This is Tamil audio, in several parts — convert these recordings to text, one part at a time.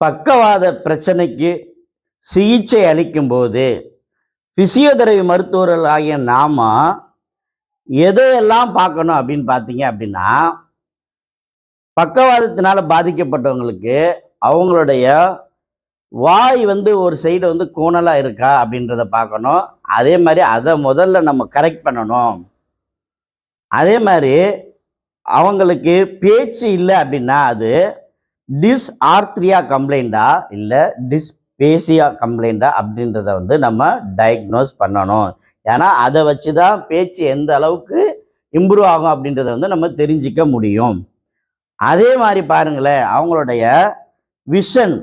பக்கவாத பிரச்சனைக்கு சிகிச்சை அளிக்கும்போது பிசியோதெரபி மருத்துவர்கள் ஆகிய நாம எதையெல்லாம் பார்க்கணும் அப்படின்னு பார்த்தீங்க அப்படின்னா பக்கவாதத்தினால பாதிக்கப்பட்டவங்களுக்கு அவங்களுடைய வாய் வந்து ஒரு சைடு வந்து கூணலாக இருக்கா அப்படின்றத பார்க்கணும். அதே மாதிரி அதை முதல்ல நம்ம கரெக்ட் பண்ணணும். அதே மாதிரி அவங்களுக்கு பேச்சு இல்லை அப்படின்னா அது டிஸ் ஆர்த்ரியா கம்ப்ளைண்டா இல்லை டிஸ்பேசியா கம்ப்ளைண்டா அப்படின்றத வந்து நம்ம டயக்னோஸ் பண்ணணும். ஏன்னா அதை வச்சு தான் பேச்சு எந்த அளவுக்கு இம்ப்ரூவ் ஆகும் அப்படின்றத வந்து நம்ம தெரிஞ்சிக்க முடியும். அதே மாதிரி பாருங்களேன் அவங்களுடைய விஷன்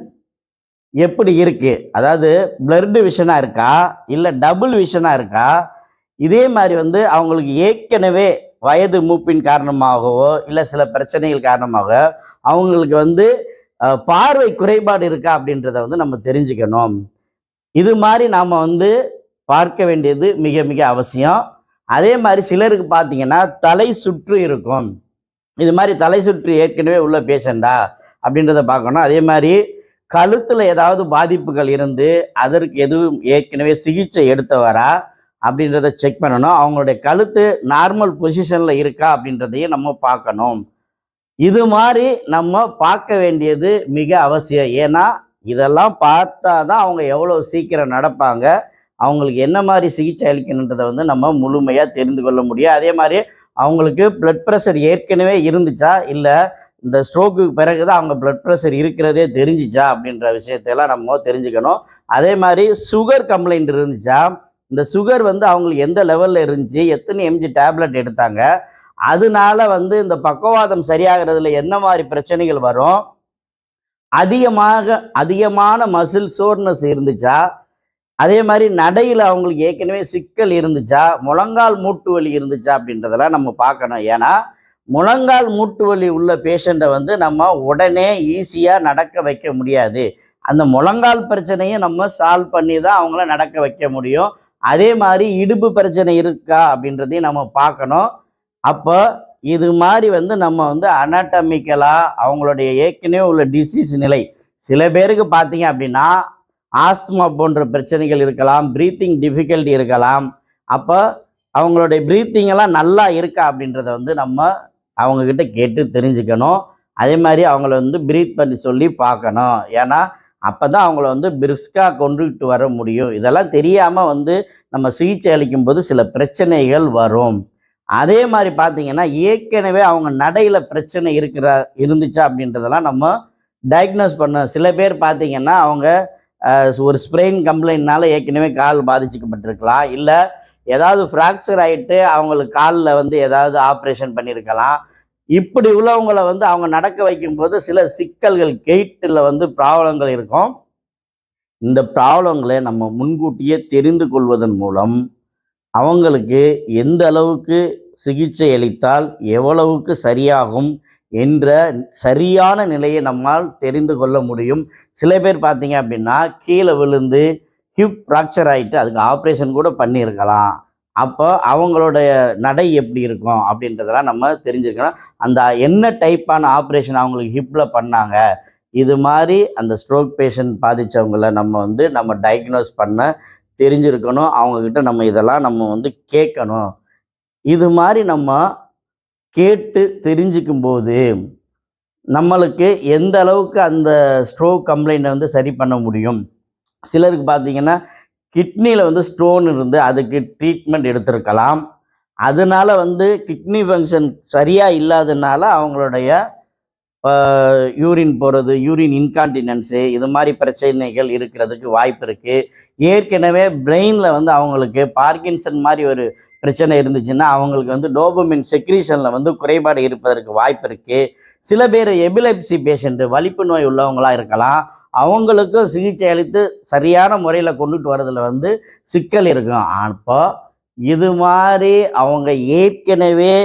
எப்படி இருக்குது அதாவது பிளர்டு விஷனாக இருக்கா? இல்லை டபுள் விஷனாக இருக்கா? இதே மாதிரி வந்து அவங்களுக்கு ஏற்கனவே வயது மூப்பின் காரணமாகவோ இல்லை சில பிரச்சனைகள் காரணமாக அவங்களுக்கு வந்து பார்வை குறைபாடு இருக்கா அப்படின்றத வந்து நம்ம தெரிஞ்சுக்கணும். இது மாதிரி நாம் வந்து பார்க்க வேண்டியது மிக மிக அவசியம். அதே மாதிரி சிலருக்கு பார்த்தீங்கன்னா தலை சுற்று இருக்கும். இது மாதிரி தலை சுற்று ஏற்கனவே உள்ள பேஷண்டா அப்படின்றத பார்க்கணும். அதே மாதிரி கழுத்தில் ஏதாவது பாதிப்புகள் இருந்து அதற்கு எதுவும் ஏற்கனவே சிகிச்சை எடுத்தவரா அப்படின்றத செக் பண்ணணும். அவங்களுடைய கழுத்து நார்மல் பொசிஷனில் இருக்கா அப்படின்றதையும் நம்ம பார்க்கணும். இது மாதிரி நம்ம பார்க்க வேண்டியது மிக அவசியம். ஏன்னா இதெல்லாம் பார்த்தா தான் அவங்க எவ்வளோ சீக்கிரம் நடப்பாங்க. அவங்களுக்கு என்ன மாதிரி சிகிச்சை அளிக்கணுன்றதை வந்து நம்ம முழுமையாக தெரிந்து கொள்ள முடியும். அதே மாதிரி அவங்களுக்கு பிளட் ப்ரெஷர் ஏற்கனவே இருந்துச்சா? இல்லை இந்த ஸ்ட்ரோக்குக்கு பிறகு தான் அவங்க பிளட் ப்ரெஷர் இருக்கிறதே தெரிஞ்சிச்சா? அப்படின்ற விஷயத்தையெல்லாம் நம்ம தெரிஞ்சுக்கணும். அதே மாதிரி சுகர் கம்ப்ளைண்ட் இருந்துச்சா? இந்த சுகர் வந்து அவங்களுக்கு எந்த லெவலில் இருந்துச்சு எத்தனை எம்ஜி டேப்லெட் எடுத்தாங்க அதனால வந்து இந்த பக்கவாதம் சரியாகிறதுல என்ன மாதிரி பிரச்சனைகள் வரும்? அதிகமாக அதிகமான மசில் சோர்னஸ் இருந்துச்சா? அதே மாதிரி நடையில் அவங்களுக்கு ஏற்கனவே சிக்கல் இருந்துச்சா? முழங்கால் மூட்டு வலி இருந்துச்சா அப்படின்றதெல்லாம் நம்ம பார்க்கணும். ஏன்னா முழங்கால் மூட்டு வலி உள்ள பேஷண்ட்டை வந்து நம்ம உடனே ஈஸியாக நடக்க வைக்க முடியாது. அந்த முழங்கால் பிரச்சனையும் நம்ம சால்வ் பண்ணி தான் அவங்கள நடக்க வைக்க முடியும். அதே மாதிரி இடுப்பு பிரச்சனை இருக்கா அப்படின்றதையும் நம்ம பார்க்கணும். அப்போ இது மாதிரி வந்து நம்ம வந்து அனாட்டமிக்கலாக அவங்களுடைய ஏற்கனவே உள்ள டிசீஸ் நிலை. சில பேருக்கு பார்த்தீங்க அப்படின்னா ஆஸ்துமா போன்ற பிரச்சனைகள் இருக்கலாம் ப்ரீத்திங் டிஃபிகல்ட்டி இருக்கலாம். அப்போ அவங்களுடைய ப்ரீத்திங் எல்லாம் நல்லா இருக்கா அப்படின்றத வந்து நம்ம அவங்கக்கிட்ட கேட்டு தெரிஞ்சுக்கணும். அதே மாதிரி அவங்கள வந்து ப்ரீத் பண்ணி சொல்லி பார்க்கணும். ஏன்னா அப்போ தான் அவங்கள வந்து பிரிஸ்காக கொண்டுகிட்டு வர முடியும். இதெல்லாம் தெரியாமல் வந்து நம்ம சிகிச்சை அளிக்கும் போது சில பிரச்சனைகள் வரும். அதே மாதிரி பார்த்தீங்கன்னா ஏற்கனவே அவங்க நடையில் பிரச்சனை இருக்கிற இருந்துச்சா அப்படின்றதெல்லாம் நம்ம டயக்னோஸ் பண்ண சில பேர் பார்த்தீங்கன்னா அவங்க ஒரு ஸ்ப்ரெயின் கம்ப்ளைண்ட்னால ஏற்கனவே கால் பாதிச்சுக்கப்பட்டிருக்கலாம். இல்லை ஏதாவது ஃப்ராக்சர் ஆகிட்டு அவங்களுக்கு காலில் வந்து ஏதாவது ஆப்ரேஷன் பண்ணியிருக்கலாம் இப்படி உள்ளவங்களை வந்து அவங்க நடக்க வைக்கும்போது சில சிக்கல்கள் கெயிட்டில் வந்து ப்ராப்ளங்கள் இருக்கும். இந்த ப்ராப்ளங்களை நம்ம முன்கூட்டியே தெரிந்து கொள்வதன் மூலம் அவங்களுக்கு எந்த அளவுக்கு சிகிச்சை அளித்தால் எவ்வளவுக்கு சரியாகும் என்ற சரியான நிலையை நம்மால் தெரிந்து கொள்ள முடியும். சில பேர் பார்த்தீங்க அப்படின்னா கீழே விழுந்து ஹிப் ஃப்ராக்சர் ஆகிட்டு அதுக்கு ஆப்ரேஷன் கூட பண்ணியிருக்கலாம். அப்போ அவங்களுடைய நடை எப்படி இருக்கும் அப்படின்றதெல்லாம் நம்ம தெரிஞ்சுக்கலாம் அந்த என்ன டைப்பான ஆப்ரேஷன் அவங்களுக்கு ஹிப்பில் பண்ணாங்க இது மாதிரி அந்த ஸ்ட்ரோக் பேஷண்ட் பாதித்தவங்கள நம்ம வந்து நம்ம டயக்னோஸ் பண்ண தெரிஞ்சிருக்கணும். அவங்கக்கிட்ட நம்ம இதெல்லாம் நம்ம வந்து கேட்கணும். இது மாதிரி நம்ம கேட்டு தெரிஞ்சுக்கும் போது நம்மளுக்கு எந்த அளவுக்கு அந்த ஸ்ட்ரோக் கம்ப்ளைண்ட்டை வந்து சரி பண்ண முடியும்? சிலருக்கு பார்த்தீங்கன்னா கிட்னியில் வந்து ஸ்டோன் இருந்து அதுக்கு ட்ரீட்மெண்ட் எடுத்திருக்கலாம். அதனால வந்து கிட்னி ஃபங்க்ஷன் சரியாக இல்லாதனால அவங்களுடைய யூரின் போகிறது யூரின் இன்கான்டினன்ஸு இது மாதிரி பிரச்சனைகள் இருக்கிறதுக்கு வாய்ப்பு இருக்குது ஏற்கனவே பிரெயினில் வந்து அவங்களுக்கு பார்க்கின்சன் மாதிரி ஒரு பிரச்சனை இருந்துச்சுன்னா அவங்களுக்கு வந்து டோபமின் செக்ரீஷனில் வந்து குறைபாடு இருப்பதற்கு வாய்ப்பு இருக்குது சில பேர் எபிலெப்சி பேஷண்ட்டு வலிப்பு நோய் உள்ளவங்களாக இருக்கலாம். அவங்களுக்கும் சிகிச்சை அளித்து சரியான முறையில் கொண்டுட்டு வரதில் வந்து சிக்கல் இருக்கும். அப்போ இது மாதிரி அவங்க ஏற்கனவே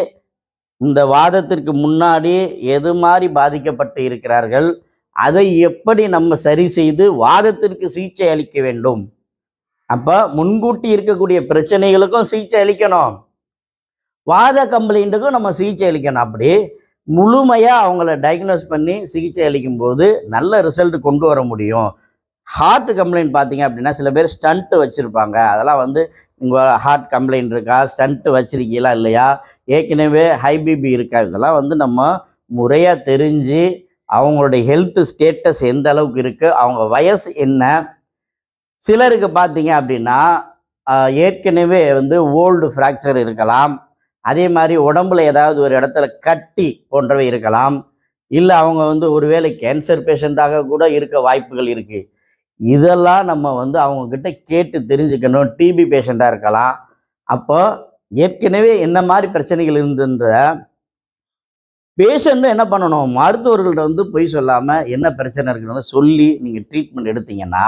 இந்த வாதத்திற்கு முன்னாடி எது மாதிரி பாதிக்கப்பட்டு இருக்கிறார்கள்? அதை எப்படி நம்ம சரி செய்து வாதத்திற்கு சிகிச்சை அளிக்க வேண்டும்? அப்போ முன்கூட்டி இருக்கக்கூடிய பிரச்சனைகளுக்கும் சிகிச்சை அளிக்கணும். வாத கம்ப்ளைண்ட்டுக்கும் நம்ம சிகிச்சை அளிக்கணும். அப்படி முழுமையாக அவங்கள டயக்னோஸ் பண்ணி சிகிச்சை அளிக்கும் போது நல்ல ரிசல்ட் கொண்டு வர முடியும். ஹார்ட் கம்ப்ளைண்ட் பார்த்தீங்க அப்படின்னா சில பேர் ஸ்டண்ட்டு வச்சுருப்பாங்க. அதெல்லாம் வந்து உங்கள் ஹார்ட் கம்ப்ளைண்ட் இருக்கா ஸ்டண்ட்டு வச்சுருக்கீங்களா இல்லையா? ஏற்கனவே ஹைபிபி இருக்கா? இதெல்லாம் வந்து நம்ம முறையாக தெரிஞ்சு அவங்களுடைய ஹெல்த் ஸ்டேட்டஸ் எந்த அளவுக்கு இருக்குது அவங்க வயசு என்ன? சிலருக்கு பார்த்தீங்க அப்படின்னா ஏற்கனவே வந்து ஓல்டு ஃப்ராக்சர் இருக்கலாம். அதே மாதிரி உடம்புல ஏதாவது ஒரு இடத்துல கட்டி போன்றவை இருக்கலாம். இல்லை அவங்க வந்து ஒருவேளை கேன்சர் பேஷண்ட்டாக கூட இருக்க வாய்ப்புகள் இருக்குது இதெல்லாம் நம்ம வந்து அவங்கக்கிட்ட கேட்டு தெரிஞ்சுக்கணும். டிபி பேஷண்ட்டாக இருக்கலாம். அப்போ ஏற்கனவே என்ன மாதிரி பிரச்சனைகள் இருந்துன்ற பேஷண்ட்டும் என்ன பண்ணணும்? மருத்துவர்கள்ட்ட வந்து பொய் சொல்லாமல் என்ன பிரச்சனை இருக்குன்றத சொல்லி நீங்கள் ட்ரீட்மெண்ட் எடுத்தீங்கன்னா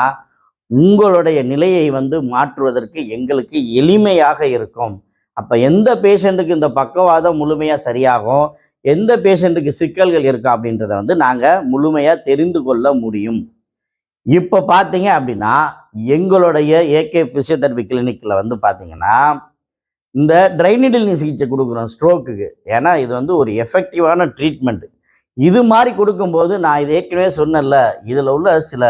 உங்களுடைய நிலையை வந்து மாற்றுவதற்கு எங்களுக்கு எளிமையாக இருக்கும். அப்போ எந்த பேஷண்ட்டுக்கு இந்த பக்கவாதம் முழுமையாக சரியாகும்? எந்த பேஷண்ட்டுக்கு சிக்கல்கள் இருக்கா அப்படின்றத வந்து நாங்கள் முழுமையாக தெரிந்து கொள்ள முடியும். இப்போ பார்த்தீங்க அப்படின்னா எங்களுடைய ஏகே பிசியோதெரபி கிளினிக்கில் வந்து பார்த்தீங்கன்னா இந்த ட்ரைனிடில் சிகிச்சை கொடுக்குறோம் ஸ்ட்ரோக்குக்கு ஏன்னா இது வந்து ஒரு எஃபெக்டிவான ட்ரீட்மெண்ட் இது மாதிரி கொடுக்கும்போது நான் இது ஏற்கனவே சொன்னேன்ல இதில் உள்ள சில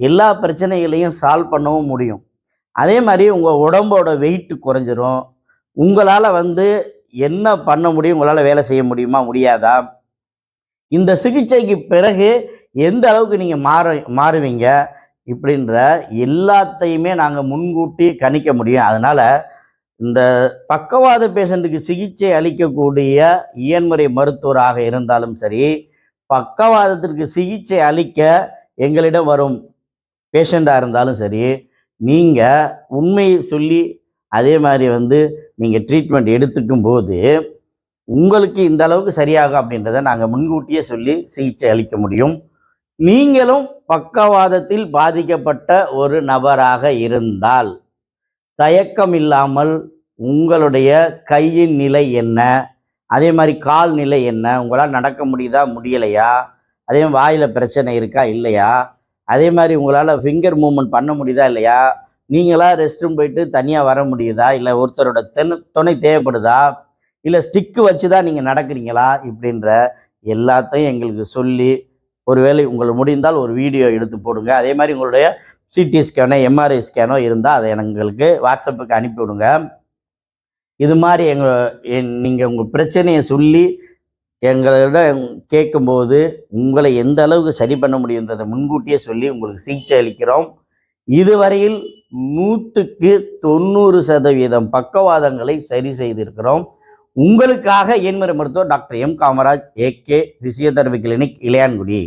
எல்லா பிரச்சனைகளையும் சால்வ் பண்ணவும் முடியும். அதே மாதிரி உங்கள் உடம்போட வெயிட் குறைஞ்சிரும். உங்களால் வந்து என்ன பண்ண முடியும்? உங்களால் வேலை செய்ய முடியுமா? முடியாதா? இந்த சிகிச்சைக்கு பிறகு எந்த அளவுக்கு நீங்கள் மாற மாறுவீங்க இப்படின்ற எல்லாத்தையுமே நாங்கள் முன்கூட்டி கணிக்க முடியும். அதனால் இந்த பக்கவாத பேஷண்ட்டுக்கு சிகிச்சை அளிக்கக்கூடிய இயன்முறை மருத்துவராக இருந்தாலும் சரி பக்கவாதத்திற்கு சிகிச்சை அளிக்க எங்களிடம் வரும் பேஷண்ட்டாக இருந்தாலும் சரி நீங்கள் உண்மையை சொல்லி அதே மாதிரி வந்து நீங்கள் ட்ரீட்மெண்ட் எடுத்துக்கும் போது உங்களுக்கு இந்த அளவுக்கு சரியாகும் அப்படின்றத நாங்கள் முன்கூட்டியே சொல்லி சிகிச்சை அளிக்க முடியும். நீங்களும் பக்கவாதத்தில் பாதிக்கப்பட்ட ஒரு நபராக இருந்தால் தயக்கம் இல்லாமல் உங்களுடைய கையின் நிலை என்ன? அதே மாதிரி கால் நிலை என்ன? உங்களால் நடக்க முடியுதா? முடியலையா? அதே மாதிரி வாயில் பிரச்சனை இருக்கா? இல்லையா? அதே மாதிரி உங்களால் ஃபிங்கர் மூமெண்ட் பண்ண முடியுதா? இல்லையா? நீங்களா ரெஸ்ட் ரூம் போயிட்டு தனியாக வர முடியுதா? இல்லை ஒருத்தரோட தென் துணை தேவைப்படுதா? இல்லை ஸ்டிக்கு வச்சு தான் நீங்கள் நடக்கிறீங்களா? இப்படின்ற எல்லாத்தையும் எங்களுக்கு சொல்லி ஒருவேளை உங்களுக்கு முடிந்தால் ஒரு வீடியோ எடுத்து போடுங்க. அதே மாதிரி உங்களுடைய சிடி ஸ்கேனோ எம்ஆர்ஐ ஸ்கேனோ இருந்தால் அதை எங்களுக்கு வாட்ஸ்அப்புக்கு அனுப்பிவிடுங்க இது மாதிரி எங்கள் நீங்கள் உங்கள் பிரச்சனையை சொல்லி எங்களிடம் கேட்கும்போது உங்களை எந்த அளவுக்கு சரி பண்ண முடியுன்றதை முன்கூட்டியே சொல்லி உங்களுக்கு சிகிச்சை அளிக்கிறோம். இதுவரையில் நூற்றுக்கு தொண்ணூறு சதவீதம் பக்கவாதங்களை சரி செய்திருக்கிறோம். உங்களுக்காக என்முறை மருத்துவர் doctor M Kamaraj AK physiotherapy clinic Ilayangudi.